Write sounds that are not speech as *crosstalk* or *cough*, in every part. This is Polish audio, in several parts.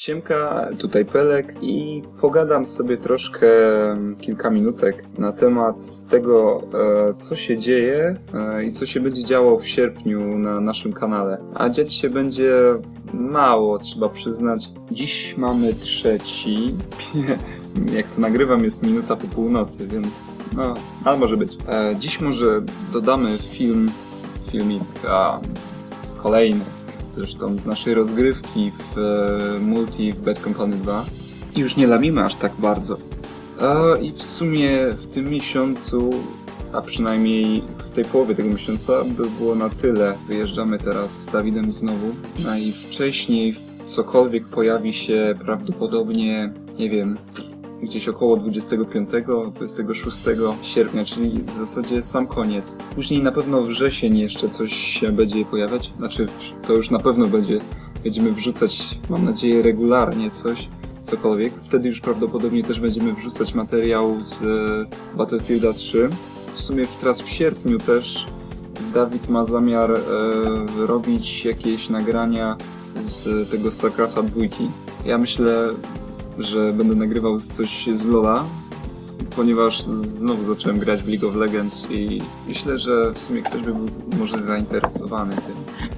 Siemka, tutaj Pelek i pogadam sobie troszkę mm, kilka minutek na temat tego, e, co się dzieje e, i co się będzie działo w sierpniu na naszym kanale. A dziać się będzie mało, trzeba przyznać. Dziś mamy trzeci, *laughs* jak to nagrywam jest minuta po północy, więc no, ale może być. E, dziś może dodamy film, filmik z kolejny zresztą z naszej rozgrywki w e, multi w Bad Company 2 i już nie lamimy aż tak bardzo. E, I w sumie w tym miesiącu, a przynajmniej w tej połowie tego miesiąca by było na tyle. Wyjeżdżamy teraz z Dawidem znowu. No i wcześniej cokolwiek pojawi się prawdopodobnie, nie wiem, gdzieś około 25-26 sierpnia, czyli w zasadzie sam koniec. Później na pewno wrzesień jeszcze coś się będzie pojawiać, znaczy to już na pewno będzie, będziemy wrzucać, mam nadzieję, regularnie coś, cokolwiek. Wtedy już prawdopodobnie też będziemy wrzucać materiał z e, Battlefielda 3. W sumie teraz w sierpniu też Dawid ma zamiar e, robić jakieś nagrania z tego StarCrafta 2. Ja myślę, że będę nagrywał coś z Lola, ponieważ znowu zacząłem grać w League of Legends i myślę, że w sumie ktoś by był może zainteresowany tym.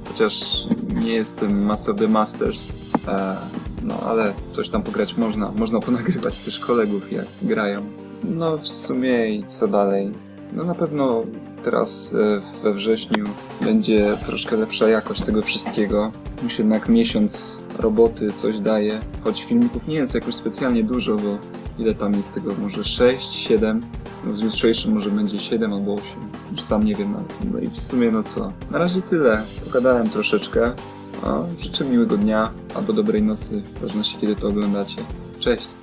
Chociaż nie jestem Master of the Masters, e, no ale coś tam pograć można. Można ponagrywać też kolegów, jak grają. No w sumie i co dalej? No na pewno teraz e, we wrześniu będzie troszkę lepsza jakość tego wszystkiego. Już jednak miesiąc roboty coś daje, choć filmików nie jest jakoś specjalnie dużo, bo ile tam jest tego? Może 6, 7? No z jutrzejszym może będzie 7 albo 8. Już sam nie wiem. No, no i w sumie no co? Na razie tyle. Pogadałem troszeczkę. A, życzę miłego dnia albo dobrej nocy, w zależności kiedy to oglądacie. Cześć!